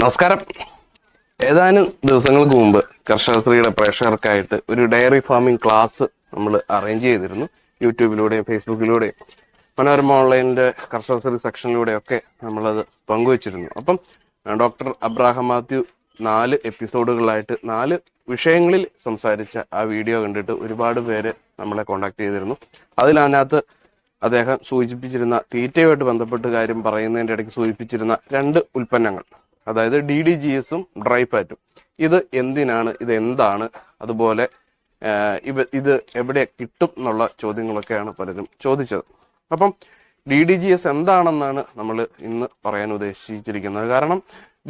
നമസ്കാരം. ഏതാനും ദിവസങ്ങൾക്ക് മുമ്പ് കർഷകശ്രീയുടെ പ്രേക്ഷകർക്കായിട്ട് ഒരു ഡയറി ഫാമിംഗ് ക്ലാസ് നമ്മൾ അറേഞ്ച് ചെയ്തിരുന്നു. യൂട്യൂബിലൂടെയും ഫേസ്ബുക്കിലൂടെയും മനോരമ ഓൺലൈനിന്റെ കർഷകശ്രീ സെക്ഷനിലൂടെയൊക്കെ നമ്മളത് പങ്കുവച്ചിരുന്നു. അപ്പം ഡോക്ടർ അബ്രാഹം മാത്യു നാല് എപ്പിസോഡുകളായിട്ട് നാല് വിഷയങ്ങളിൽ സംസാരിച്ച ആ വീഡിയോ കണ്ടിട്ട് ഒരുപാട് പേര് നമ്മളെ കോണ്ടാക്ട് ചെയ്തിരുന്നു. അതിലതിനകത്ത് അദ്ദേഹം സൂചിപ്പിച്ചിരുന്ന തീറ്റയുമായിട്ട് ബന്ധപ്പെട്ട് കാര്യം പറയുന്നതിന്റെ ഇടയ്ക്ക് സൂചിപ്പിച്ചിരുന്ന രണ്ട് ഉൽപ്പന്നങ്ങൾ. അതായത് ഡി ഡി ജി എസും ഡ്രൈ പാറ്റും ഇത് എന്തിനാണ്? ഇത് എന്താണ്? അതുപോലെ ഇവ ഇത് എവിടെ കിട്ടും എന്നുള്ള ചോദ്യങ്ങളൊക്കെയാണ് പലരും ചോദിച്ചത്. അപ്പം ഡി ഡി ജി എസ് എന്താണെന്നാണ് നമ്മൾ ഇന്ന് പറയാൻ ഉദ്ദേശിച്ചിരിക്കുന്നത്. കാരണം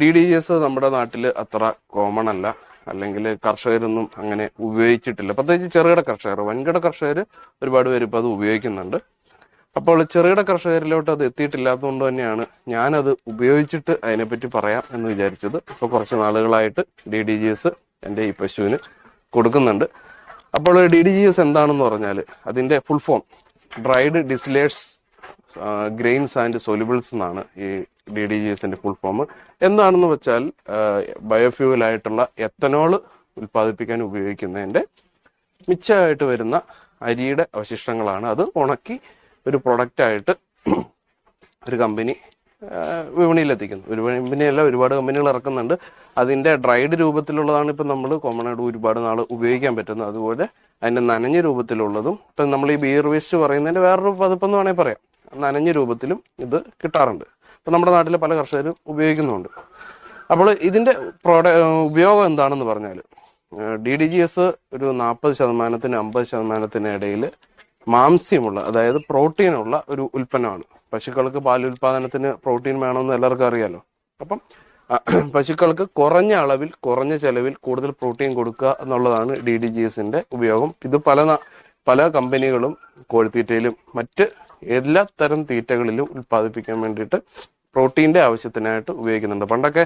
ഡി ഡി ജി എസ് നമ്മുടെ നാട്ടിൽ അത്ര കോമൺ അല്ല. അല്ലെങ്കിൽ കർഷകരൊന്നും അങ്ങനെ ഉപയോഗിച്ചിട്ടില്ല. പ്രത്യേകിച്ച് ചെറുകിട കർഷകർ വൻകിട കർഷകർ ഒരുപാട് പേര് ഇപ്പോൾ അത് ഉപയോഗിക്കുന്നുണ്ട്. അപ്പോൾ ചെറുകിട കർഷകരിലോട്ട് അത് എത്തിയിട്ടില്ലാത്തതുകൊണ്ട് തന്നെയാണ് ഞാനത് ഉപയോഗിച്ചിട്ട് അതിനെപ്പറ്റി പറയാം എന്ന് വിചാരിച്ചത്. ഇപ്പോൾ കുറച്ച് നാളുകളായിട്ട് ഡി ഡി ജി എസ് എന്റെ ഈ പശുവിന് കൊടുക്കുന്നുണ്ട്. അപ്പോൾ ഡി ഡി ജി എസ് എന്താണെന്ന് പറഞ്ഞാൽ അതിന്റെ full form dried distillers grains and solubles എന്നാണ് ഈ ഡി ഡി ജി എസിന്റെ ഫുൾ ഫോം എന്താണെന്ന് വെച്ചാൽ ബയോഫ്യൂവലായിട്ടുള്ള എത്തനോൾ ഉൽപ്പാദിപ്പിക്കാൻ ഉപയോഗിക്കുന്നതിന്റെ മിച്ചമായിട്ട് വരുന്ന അരിയുടെ അവശിഷ്ടങ്ങളാണ്. അത് ഉണക്കി ഒരു പ്രൊഡക്റ്റ് ആയിട്ട് ഒരു കമ്പനി വിപണിയിൽ എത്തിക്കുന്നു ഒരു കമ്പനിയല്ല ഒരുപാട് കമ്പനികൾ ഇറക്കുന്നുണ്ട്. അതിന്റെ ഡ്രൈഡ് രൂപത്തിലുള്ളതാണ് ഇപ്പം നമ്മൾ കോമൺ ആയിട്ട് ഒരുപാട് നാൾ ഉപയോഗിക്കാൻ പറ്റുന്നത്. അതുപോലെ അതിന്റെ നനഞ്ഞ രൂപത്തിലുള്ളതും ഇപ്പം നമ്മൾ ഈ ബിയർ വേസ്റ്റ് പറയുന്നതിന്റെ വേറൊരു പതിപ്പെന്ന് വേണമെങ്കിൽ പറയാം. നനഞ്ഞ രൂപത്തിലും ഇത് കിട്ടാറുണ്ട്. ഇപ്പം നമ്മുടെ നാട്ടിലെ പല കർഷകരും ഉപയോഗിക്കുന്നുണ്ട്. അപ്പോൾ ഇതിന്റെ പ്രോഡ ഉപയോഗം എന്താണെന്ന് പറഞ്ഞാൽ ഡി ഡി ജി എസ് ഒരു നാൽപ്പത് ശതമാനത്തിന് അമ്പത് ശതമാനത്തിന് ഇടയിൽ മാംസ്യമുള്ള അതായത് പ്രോട്ടീനുള്ള ഒരു ഉൽപ്പന്നമാണ്. പശുക്കൾക്ക് പാൽ ഉൽപാദനത്തിന് പ്രോട്ടീൻ വേണമെന്ന് എല്ലാവർക്കും അറിയാലോ. അപ്പം പശുക്കൾക്ക് കുറഞ്ഞ അളവിൽ കുറഞ്ഞ ചെലവിൽ കൂടുതൽ പ്രോട്ടീൻ കൊടുക്കുക എന്നുള്ളതാണ് ഡി ഡി ജി എസിന്റെ ഉപയോഗം. ഇത് പല പല കമ്പനികളും കോഴിത്തീറ്റയിലും മറ്റ് എല്ലാ തരം തീറ്റകളിലും ഉൽപ്പാദിപ്പിക്കാൻ വേണ്ടിയിട്ട് പ്രോട്ടീന്റെ ആവശ്യത്തിനായിട്ട് ഉപയോഗിക്കുന്നുണ്ട്. പണ്ടൊക്കെ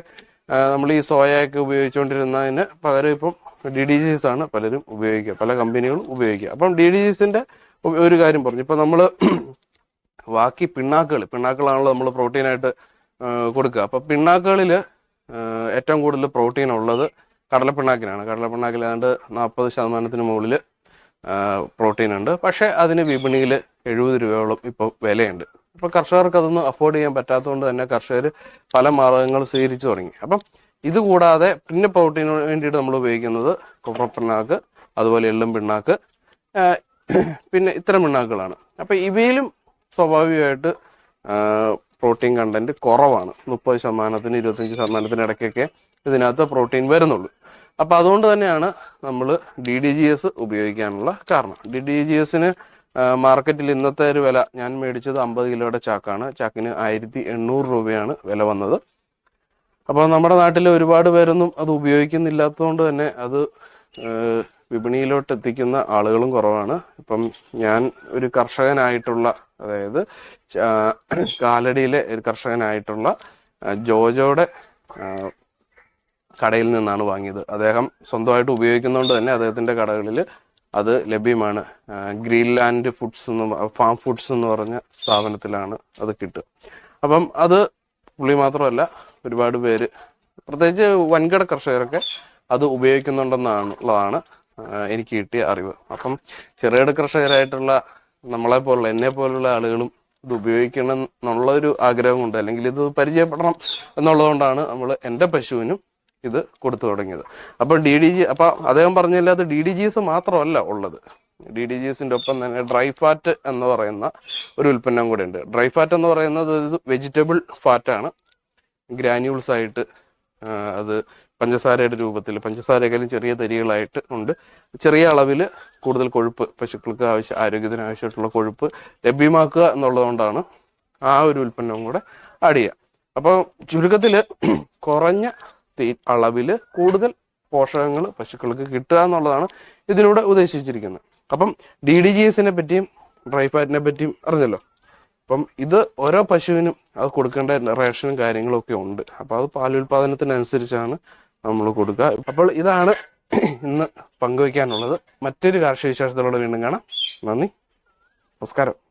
നമ്മൾ ഈ സോയയൊക്കെ ഉപയോഗിച്ചുകൊണ്ടിരുന്നതിന് പകരം ഇപ്പം ഡി ഡി ജിസ് ആണ് പലരും ഉപയോഗിക്കുക പല കമ്പനികളും ഉപയോഗിക്കുക. അപ്പം ഡി ഡി ജിസിന്റെ ഒരു കാര്യം പറഞ്ഞു. ഇപ്പൊ നമ്മൾ ബാക്കി പിണ്ണാക്കുകൾ പിണ്ണാക്കുകളാണല്ലോ നമ്മൾ പ്രോട്ടീനായിട്ട് കൊടുക്കുക. അപ്പൊ പിണ്ണാക്കുകളിൽ ഏറ്റവും കൂടുതൽ പ്രോട്ടീൻ ഉള്ളത് കടലപ്പിണ്ണാക്കിനാണ്. കടലപ്പിണ്ണാക്കിൽ ഏതാണ്ട് നാൽപ്പത് ശതമാനത്തിന് മുകളിൽ പ്രോട്ടീൻ ഉണ്ട് പക്ഷേ അതിന് വിപണിയിൽ എഴുപത് രൂപയോളം ഇപ്പോൾ വിലയുണ്ട്. അപ്പോൾ കർഷകർക്ക് അതൊന്നും അഫോർഡ് ചെയ്യാൻ പറ്റാത്തതുകൊണ്ട് തന്നെ കർഷകർ പല മാർഗങ്ങൾ സ്വീകരിച്ചു തുടങ്ങി. അപ്പം ഇത് കൂടാതെ പിന്നെ പ്രോട്ടീന് വേണ്ടിയിട്ട് നമ്മൾ ഉപയോഗിക്കുന്നത് കൊപ്ര പിണ്ണാക്ക് അതുപോലെ എള്ളും പിണ്ണാക്ക് പിന്നെ ഇത്തരം പിണ്ണാക്കുകളാണ് അപ്പം ഇവയിലും സ്വാഭാവികമായിട്ട് പ്രോട്ടീൻ കണ്ടന്റ് കുറവാണ്. മുപ്പത് ശതമാനത്തിന് ഇരുപത്തഞ്ച് ശതമാനത്തിന് ഇടയ്ക്കൊക്കെ ഇതിനകത്ത് പ്രോട്ടീൻ വരുന്നുള്ളൂ. അപ്പം അതുകൊണ്ട് തന്നെയാണ് നമ്മൾ ഡി ഡി ജി എസ് ഉപയോഗിക്കാനുള്ള കാരണം. ഡി ഡി ജി എസിന് മാർക്കറ്റിൽ ഇന്നത്തെ ഒരു വില ഞാൻ മേടിച്ചത് അമ്പത് കിലോയുടെ ചാക്കാണ്. ചാക്കിന് ആയിരത്തി എണ്ണൂറ് രൂപയാണ് വില വന്നത്. അപ്പോൾ നമ്മുടെ നാട്ടിൽ ഒരുപാട് പേരൊന്നും അത് ഉപയോഗിക്കുന്നില്ലാത്തതുകൊണ്ട് തന്നെ അത് വിപണിയിലോട്ട് എത്തിക്കുന്ന ആളുകളും കുറവാണ്. ഇപ്പം ഞാൻ ഒരു കർഷകനായിട്ടുള്ള അതായത് കാലടിയിലെ ഒരു കർഷകനായിട്ടുള്ള ജോജോയുടെ കടയിൽ നിന്നാണ് വാങ്ങിയത്. അദ്ദേഹം സ്വന്തമായിട്ട് ഉപയോഗിക്കുന്നതുകൊണ്ട് തന്നെ അദ്ദേഹത്തിന്റെ കടകളിൽ അത് ലഭ്യമാണ്. ഗ്രീൻ ഗ്രീൻലാൻഡ് ഫുഡ്സ് എന്ന് ഫാം ഫുഡ്സ് എന്ന് പറഞ്ഞ സ്ഥാപനത്തിലാണ് അത് കിട്ടുക. അപ്പം അത് പുള്ളി മാത്രമല്ല ഒരുപാട് പേര് പ്രത്യേകിച്ച് വൻകിട കർഷകരൊക്കെ അത് ഉപയോഗിക്കുന്നുണ്ടെന്നാണ് ഉള്ളതാണ് എനിക്ക് കിട്ടിയ അറിവ്. അപ്പം ചെറുകിട കർഷകരായിട്ടുള്ള നമ്മളെ പോലുള്ള എന്നെ പോലുള്ള ആളുകളും ഇത് ഉപയോഗിക്കണം എന്നുള്ള ഒരു ആഗ്രഹമുണ്ട്. അല്ലെങ്കിൽ ഇത് പരിചയപ്പെടണം എന്നുള്ളതുകൊണ്ടാണ് നമ്മൾ എന്റെ പശുവിനും ഇത് കൊടുത്തു തുടങ്ങിയത്. അപ്പം ഡി ഡി ജി അപ്പം അദ്ദേഹം പറഞ്ഞില്ല അത് ഡി ഡി ജിസ് മാത്രമല്ല ഉള്ളത്. ഡി ഡി ജിസിന്റെ ഒപ്പം തന്നെ ഡ്രൈ ഫാറ്റ് എന്ന് പറയുന്ന ഒരു ഉൽപ്പന്നം കൂടെ ഉണ്ട് ഡ്രൈ ഫാറ്റ് എന്ന് പറയുന്നത് ഇത് വെജിറ്റബിൾ ഫാറ്റാണ്. ഗ്രാന്യൂൾസ് ആയിട്ട് അത് പഞ്ചസാരയുടെ രൂപത്തിൽ പഞ്ചസാരയെക്കാളും ചെറിയ തരികളായിട്ട് ഉണ്ട്. ചെറിയ അളവിൽ കൂടുതൽ കൊഴുപ്പ് പശുക്കൾക്ക് ആവശ്യം ആരോഗ്യത്തിന് ആവശ്യമായിട്ടുള്ള കൊഴുപ്പ് ലഭ്യമാക്കുക എന്നുള്ളതുകൊണ്ടാണ് ആ ഒരു ഉൽപ്പന്നവും കൂടെ ആഡ് ചെയ്യുക. അപ്പോൾ ചുരുക്കത്തിൽ കുറഞ്ഞ അളവിൽ കൂടുതൽ പോഷകങ്ങൾ പശുക്കൾക്ക് കിട്ടുക എന്നുള്ളതാണ് ഇതിലൂടെ ഉദ്ദേശിച്ചിരിക്കുന്നത്. അപ്പം ഡി ഡി ജി എസിനെ പറ്റിയും ഡ്രൈ ഫാറ്റിനെ പറ്റിയും അറിഞ്ഞല്ലോ? അപ്പം ഇത് ഓരോ പശുവിനും അത് കൊടുക്കേണ്ട റേഷനും കാര്യങ്ങളൊക്കെ ഉണ്ട്. അപ്പോൾ അത് പാലുൽപാദനത്തിനനുസരിച്ചാണ് നമ്മൾ കൊടുക്കുക. അപ്പോൾ ഇതാണ് ഇന്ന് പങ്കുവയ്ക്കാനുള്ളത്. മറ്റൊരു കാർഷിക വിശേഷത്തോടെ വീണ്ടും കാണാം. നന്ദി. നമസ്കാരം.